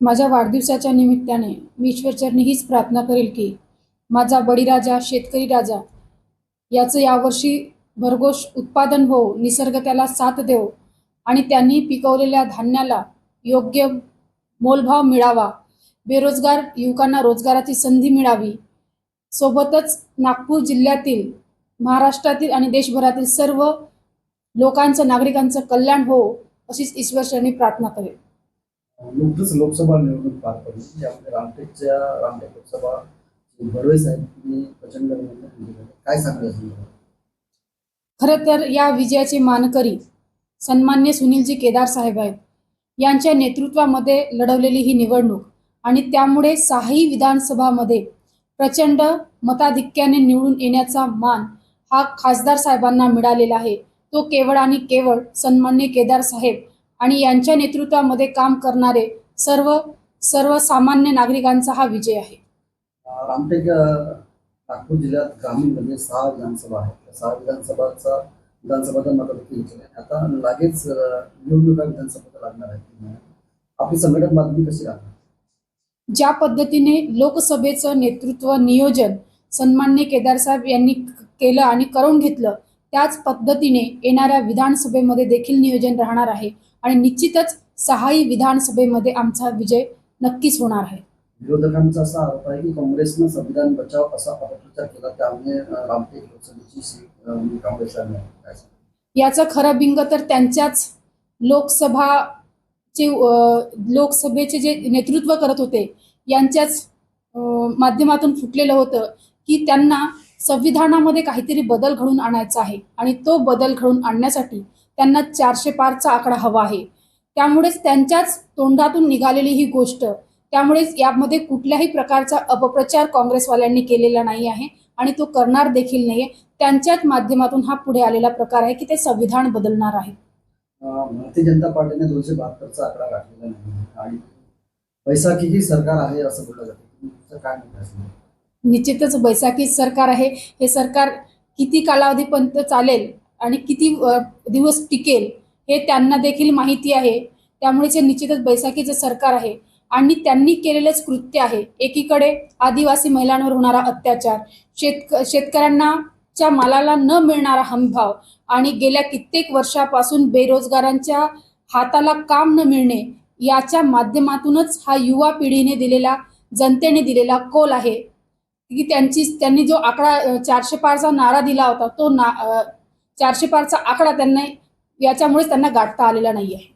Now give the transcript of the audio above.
माझ्या वाढदिवसाच्या निमित्ताने मी ईश्वरचरणी हीच प्रार्थना करेल की माझा बळीराजा शेतकरी राजा याचं यावर्षी भरघोष उत्पादन हो निसर्ग त्याला साथ देव आणि त्यांनी पिकवलेल्या धान्याला योग्य मोलभाव मिळावा. बेरोजगार युवकांना रोजगाराची संधी मिळावी. सोबतच नागपूर जिल्ह्यातील महाराष्ट्रातील आणि देशभरातील सर्व लोकांचं नागरिकांचं कल्याण हो अशीच ईश्वरचरणी प्रार्थना करेल. नुकतंच लोकसभा निवडणूक पार पडली. यामध्ये रामटेकच्या रामटेक लोकसभा बडवे साहेब यांनी प्रचंड काय सांगायचं खरं तर या विजयाचे मानकरी सन्मान्य सुनीलजी केदार साहेब आहेत. यांच्या नेतृत्वामध्ये लढवलेली ही निवडणूक आणि त्यामुळे सहाही विधानसभामध्ये प्रचंड मताधिक्याने निवडून येण्याचा मान हा खासदार साहेबांना मिळालेला आहे. तो केवळ आणि केवळ सन्मान्य केदार साहेब आणि यांच्या नेतृत्वामध्ये काम करणारे सर्व सर्वसामान्य नागरिकांचा हा विजय आहे. रामटेक नागपूर जिल्ह्यात ग्रामीणमध्ये सहा विधानसभा आहेत. सहा विधानसभाचा विधानसभाचा मतदान केलं आता लागेच निवडणुका विधानसभेला लागणार आहेत आपली संघटन बातमी कशी राहणार? ज्या पद्धतीने लोकसभेचं नेतृत्व नियोजन सन्मान्य केदार साहेब यांनी केलं आणि करून घेतलं त्याच पद्धतीने येणाऱ्या विधानसभेमध्ये देखील नियोजन राहणार आहे. आणि निश्चितच सहाही विधानसभेमध्ये आमचा विजय नक्कीच होणार आहे. विरोधकांचा असा आरोप आहे की काँग्रेसनं संविधान बचाव असा अपप्रचार केला त्यामुळे रामटेक लोकसभेची सीट काँग्रेसला? याचं खरं बिंग तर त्यांच्याच लोकसभाचे अ, लोकसभेचे जे नेतृत्व करत होते यांच्याच माध्यमातून फुटलेलं होतं की त्यांना संविधानामध्ये काहीतरी बदल घडून आणायचा आहे आणि तो बदल घडून आणण्यासाठी त्यांना चारशे पारचा आकडा हवा आहे. त्यामुळेच त्यांच्याच तोंडातून निघालेली ही गोष्ट त्यामुळेच यामध्ये कुठल्याही प्रकारचा अपप्रचार काँग्रेसवाल्यांनी केलेला नाही आहे आणि तो करणार देखील नाही आहे त्यांच्याच माध्यमातून हा पुढे आलेला प्रकार आहे की ते संविधान बदलणार आहे. भारतीय जनता पार्टीने दोनशे बहात्तरचा आकडा गाठलेला नाही. आणि बैसाखीही सरकार आहे असं बोललं जातं. काय म्हणतात निश्चितच बैसाखी सरकार आहे. हे सरकार किती कालावधीपर्यंत चालेल आणि किती दिवस टिकेल हे त्यांना देखील माहिती आहे. त्यामुळे हे निश्चितच बैसाखीचं सरकार आहे आणि त्यांनी केलेलंच कृत्य आहे. एकीकडे आदिवासी महिलांवर होणारा अत्याचार शेतक शेतकऱ्यांना च्या मालाला न मिळणारा हमीभाव आणि गेल्या कित्येक वर्षापासून बेरोजगारांच्या हाताला काम न मिळणे याच्या माध्यमातूनच हा युवा पिढीने दिलेला जनतेने दिलेला कोल आहे. की त्यांची त्यांनी जो आकडा चारशे पारचा नारा दिला होता तो ना चारशे पारचा आकडा त्यांना याच्यामुळेच त्यांना गाठता आलेला नाही आहे